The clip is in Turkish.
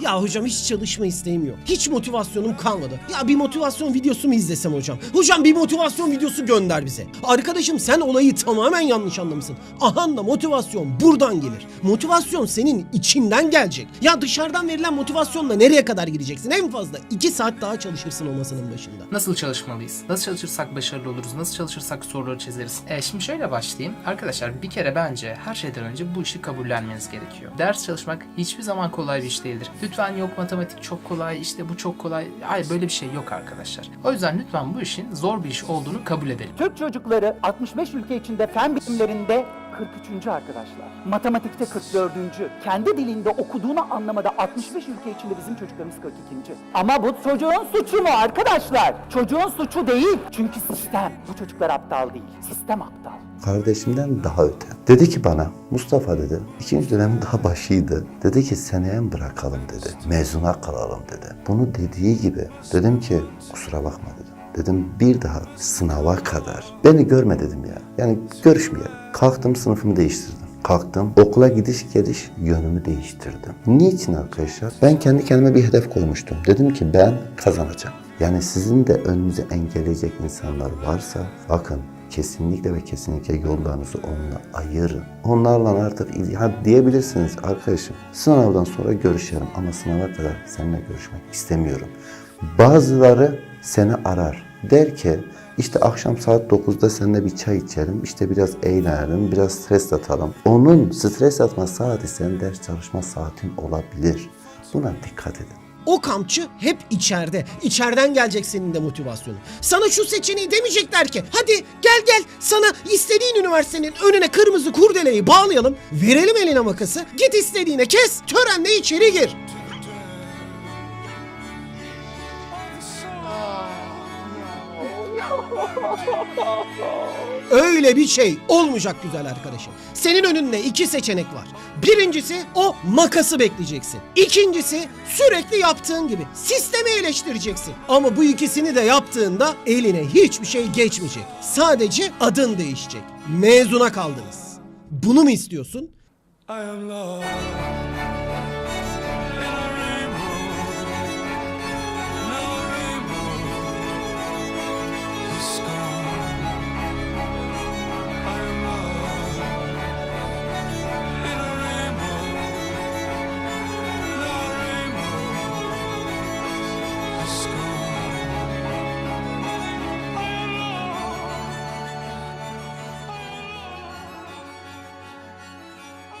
Ya hocam hiç çalışma isteğim yok. Hiç motivasyonum kalmadı. Ya bir motivasyon videosu mu izlesem hocam? Hocam bir motivasyon videosu gönder bize. Arkadaşım sen olayı tamamen yanlış anlamışsın. Ahan da motivasyon buradan gelir. Motivasyon senin içinden gelecek. Ya dışarıdan verilen motivasyonla nereye kadar gideceksin? En fazla 2 saat daha çalışırsın o masanın başında. Nasıl çalışmalıyız? Nasıl çalışırsak başarılı oluruz? Nasıl çalışırsak soruları çözeriz? E, şimdi şöyle başlayayım. Arkadaşlar bir kere bence her şeyden önce bu işi kabullenmeniz gerekiyor. Ders çalışmak hiçbir zaman kolay bir iş değildir. Lütfen yok matematik çok kolay, işte bu çok kolay. Hayır böyle bir şey yok arkadaşlar. O yüzden lütfen bu işin zor bir iş olduğunu kabul edelim. Türk çocukları 65 ülke içinde fen bilimlerinde 43. arkadaşlar. Matematikte 44. Kendi dilinde okuduğunu anlamada 65 ülke içinde bizim çocuklarımız 42. Ama bu çocuğun suçu mu arkadaşlar? Çocuğun suçu değil. Çünkü sistem. Bu çocuklar aptal değil. Sistem aptal. kardeşimden daha öte. Dedi ki bana Mustafa dedi ikinci dönemin daha başıydı. Dedi ki seneye mi bırakalım dedi. Mezuna kalalım dedi. Bunu dediği gibi dedim ki kusura bakma dedim. Dedim bir daha sınava kadar beni görme dedim ya. Yani görüşmeyelim. Kalktım sınıfımı değiştirdim. Kalktım okula gidiş geliş yönümü değiştirdim. Niçin arkadaşlar? Ben kendi kendime bir hedef koymuştum. Dedim ki ben kazanacağım. Yani sizin de önünüze engelleyecek insanlar varsa bakın kesinlikle ve kesinlikle yollarınızı onunla ayırın. Onlarla artık ha diyebilirsiniz arkadaşım sınavdan sonra görüşelim ama sınava kadar seninle görüşmek istemiyorum. Bazıları seni arar. Der ki işte akşam saat 9'da seninle bir çay içelim, işte biraz eğlenelim, biraz stres atalım. Onun stres atma saati senin ders çalışma saatin olabilir. Buna dikkat edin. O kampçı hep içeride. İçeriden gelecek senin de motivasyonun. Sana şu seçeneği demeyecekler ki hadi gel gel sana istediğin üniversitenin önüne kırmızı kurdeleyi bağlayalım. Verelim eline makası. Git istediğine kes. Törenle içeri gir. Öyle bir şey olmayacak güzel arkadaşım. Senin önünde iki seçenek var. Birincisi o makası bekleyeceksin. İkincisi sürekli yaptığın gibi sistemi eleştireceksin. Ama bu ikisini de yaptığında eline hiçbir şey geçmeyecek. Sadece adın değişecek. Mezuna kaldınız. Bunu mu istiyorsun? I am lost.